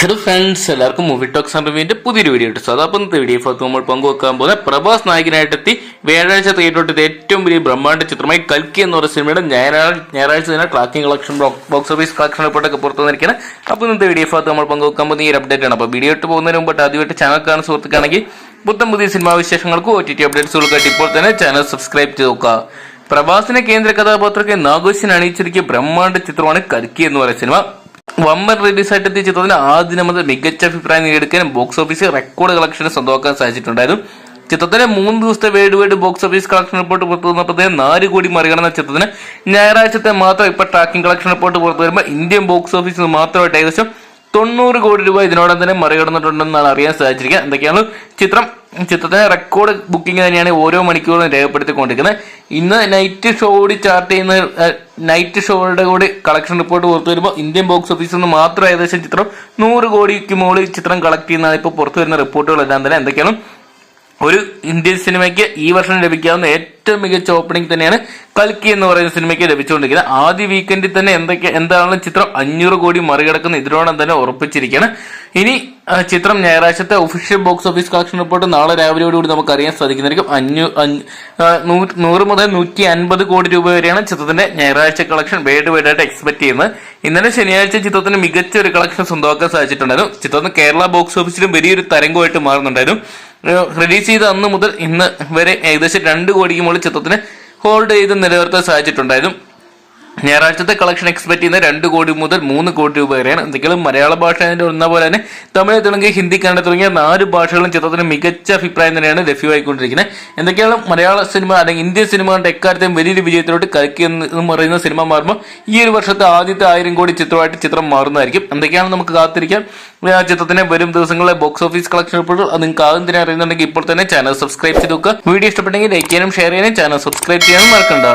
Hello friends എല്ലാവർക്കും movie talks റിവ്യൂവിന്റെ പുതിയൊരു വീഡിയോ ഇട്ടു അപ്പോൾ അപ്പം വീഡിയോ ഭാഗത്ത് നമ്മൾ പങ്കുവെക്കാൻ പോകുന്ന പ്രഭാസ് നായകനായിട്ടെത്തി വ്യാഴാഴ്ച തിയേറ്ററിൽ ഏറ്റവും വലിയ ബ്രഹ്മാണ്ഡ ചിത്രമായി കൽക്കി എന്ന് പറയുന്ന സിനിമയുടെ ഞായറാഴ്ച ഞായറാഴ്ച തന്നെ tracking collection box office collection റിപ്പോർട്ടൊക്കെ പുറത്തു വന്നിരിക്കുന്നത് അപ്പോൾ ഇന്നത്തെ വീഡിയോ ഭാഗത്ത് നമ്മൾ പങ്കുവെക്കാൻ പോകുന്ന ഈ ഒരു അപ്ഡേറ്റ് ആണ്. അപ്പോൾ വീഡിയോ ഇട്ട് പോകുന്നതിന് മുമ്പ് ആദ്യമായിട്ട് ചാനൽ കാണുന്ന സുഹൃത്തുക്കാണെങ്കിൽ പുത്തൻ പുതിയ സിനിമാ വിശേഷങ്ങൾക്കും ഒ ടി ടി അപ്ഡേറ്റ്സുകൾക്കായിട്ട് ഇപ്പോൾ തന്നെ ചാനൽ സബ്സ്ക്രൈബ് ചെയ്ത് നോക്കുക. പ്രഭാസിനെ കേന്ദ്ര കഥാപാത്രത്തെ നാഗോശിനെ അണിയിച്ചിരിക്കിയ ബ്രഹ്മാണ്ഡ ചിത്രമാണ് കൽക്കി എന്ന് പറയുന്ന സിനിമ വമ്പൻ റിലീസായിട്ട് എത്തിയ ചിത്രത്തിന് ആദ്യം മുതൽ മികച്ച അഭിപ്രായം നേടിയെടുക്കാൻ ബോക്സ് ഓഫീസിൽ റെക്കോർഡ് കളക്ഷൻ സ്വന്തമാക്കാൻ സാധിച്ചിട്ടുണ്ടായിരുന്നു. ചിത്രത്തിന്റെ മൂന്ന് ദിവസത്തെ world world box office collection report പുറത്തു വന്നപ്പോഴത്തേക്കും നാല് കോടി മറികടന്ന ചിത്രത്തിന് ഞായറാഴ്ചത്തെ മാത്രം ഇപ്പൊ ട്രാക്കിംഗ് കളക്ഷൻ റിപ്പോർട്ട് പുറത്തു വരുമ്പോൾ ഇന്ത്യൻ ബോക്സ് ഓഫീസിൽ മാത്രമായിട്ട് ഏകദേശം തൊണ്ണൂറ് കോടി രൂപ ഇതിനോടൊപ്പം തന്നെ മറികടന്നിട്ടുണ്ടെന്നാണ് അറിയാൻ സാധിച്ചിരിക്കുക എന്തൊക്കെയാണ്? ചിത്രം. ചിത്രത്തിന് റെക്കോർഡ് ബുക്കിംഗ് തന്നെയാണ് ഓരോ മണിക്കൂറും രേഖപ്പെടുത്തിക്കൊണ്ടിരിക്കുന്നത്. ഇന്ന് നൈറ്റ് ഷോ കൂടി ചാർട്ട് ചെയ്യുന്ന നൈറ്റ് ഷോയുടെ കൂടി കളക്ഷൻ റിപ്പോർട്ട് പുറത്തു വരുമ്പോൾ ഇന്ത്യൻ ബോക്സ് ഓഫീസിൽ നിന്ന് മാത്രം ഏകദേശം ചിത്രം നൂറ് കോടിക്ക് മുകളിൽ ചിത്രം കളക്ട് ചെയ്യുന്നതാണ് ഇപ്പോൾ പുറത്തു വരുന്ന റിപ്പോർട്ടുകൾ റിപ്പോർട്ടുകളെല്ലാം തന്നെ. എന്തൊക്കെയാണ്? ഒരു ഇന്ത്യൻ സിനിമയ്ക്ക് ഈ വർഷം ലഭിക്കാവുന്ന ഏറ്റവും മികച്ച ഓപ്പണിംഗ് തന്നെയാണ് കൽക്കി എന്ന് പറയുന്ന സിനിമയ്ക്ക് ലഭിച്ചുകൊണ്ടിരിക്കുന്നത്. ആദ്യ വീക്കെൻഡിൽ തന്നെ എന്തൊക്കെ എന്താണ് ചിത്രം? അഞ്ഞൂറ് കോടി മറികടക്കുന്ന ഇതിനോടം തന്നെ ഉറപ്പിച്ചിരിക്കുകയാണ്. ഇനി ചിത്രം ഞായറാഴ്ചത്തെ official box office collection report നാളെ രാവിലെയോടുകൂടി നമുക്ക് അറിയാൻ സാധിക്കുന്നതായിരിക്കും. അഞ്ഞൂ നൂറ് മുതൽ നൂറ്റി അൻപത് കോടി രൂപ വരെയാണ് ചിത്രത്തിന്റെ ഞായറാഴ്ച കളക്ഷൻ വൈഡ് ആയിട്ട് എക്സ്പെക്ട് ചെയ്യുന്നത്. ഇന്നലെ ശനിയാഴ്ച ചിത്രത്തിന് മികച്ച ഒരു കളക്ഷൻ സ്വന്തമാക്കാൻ സാധിച്ചിട്ടുണ്ടായിരുന്നു. ചിത്രത്തിന് കേരള ബോക്സ് ഓഫീസിലും വലിയൊരു തരംഗമായിട്ട് മാറുന്നുണ്ടായിരുന്നു. റിലീസ് ചെയ്ത അന്ന് മുതൽ ഇന്ന് വരെ ഏകദേശം രണ്ട് കോടിക്ക് മുകളിൽ ചിത്രത്തിന് ഹോൾഡ് ചെയ്ത് നിലനിർത്താൻ സാധിച്ചിട്ടുണ്ടായിരുന്നു. ഞായറാഴ്ചത്തെ കളക്ഷൻ എക്സ്പെക്ട് ചെയ്യുന്ന രണ്ട് കോടി മുതൽ മൂന്ന് കോടി രൂപ വരെയാണ്. എന്തെങ്കിലും മലയാള ഭാഷ ഒന്ന പോലെ തന്നെ തമിഴ് തെലുങ്ക് ഹിന്ദി കന്നഡ തുടങ്ങിയ നാല് ഭാഷകളും ചിത്രത്തിന് മികച്ച അഭിപ്രായം തന്നെയാണ് ലഭ്യമായിക്കൊണ്ടിരിക്കുന്നത്. എന്തൊക്കെയാണ് മലയാള സിനിമ അല്ലെങ്കിൽ ഇന്ത്യൻ സിനിമകളുടെ എക്കാലത്തെയും വലിയൊരു വിജയത്തിലോട്ട് കലക്കി എന്ന് പറയുന്ന സിനിമ മാറുമ്പോൾ ഈ ഒരു വർഷത്തെ ആദ്യത്തെ ആയിരം കോടി ചിത്രമായിട്ട് ചിത്രം മാറുന്നതായിരിക്കും. എന്തൊക്കെയാണ് നമുക്ക് കാത്തിരിക്കാം? ആ ചിത്രത്തിന് വരും ദിവസങ്ങളിലെ ബോക്സ് ഓഫീസ് കളക്ഷൻ റിപ്പോർട്ട് അത് നിങ്ങൾക്ക് ആദ്യം തന്നെ അറിയുന്നുണ്ടെങ്കിൽ ഇപ്പോൾ തന്നെ ചാനൽ സബ്സ്ക്രൈബ് ചെയ്ത് നോക്കുക വീഡിയോ ഇഷ്ടപ്പെട്ടെങ്കിൽ ലൈക്ക് ചെയ്യാനും ഷെയർ ചെയ്യാനും ചാനൽ സബ്സ്ക്രൈബ് ചെയ്യാനും മറക്കണ്ട.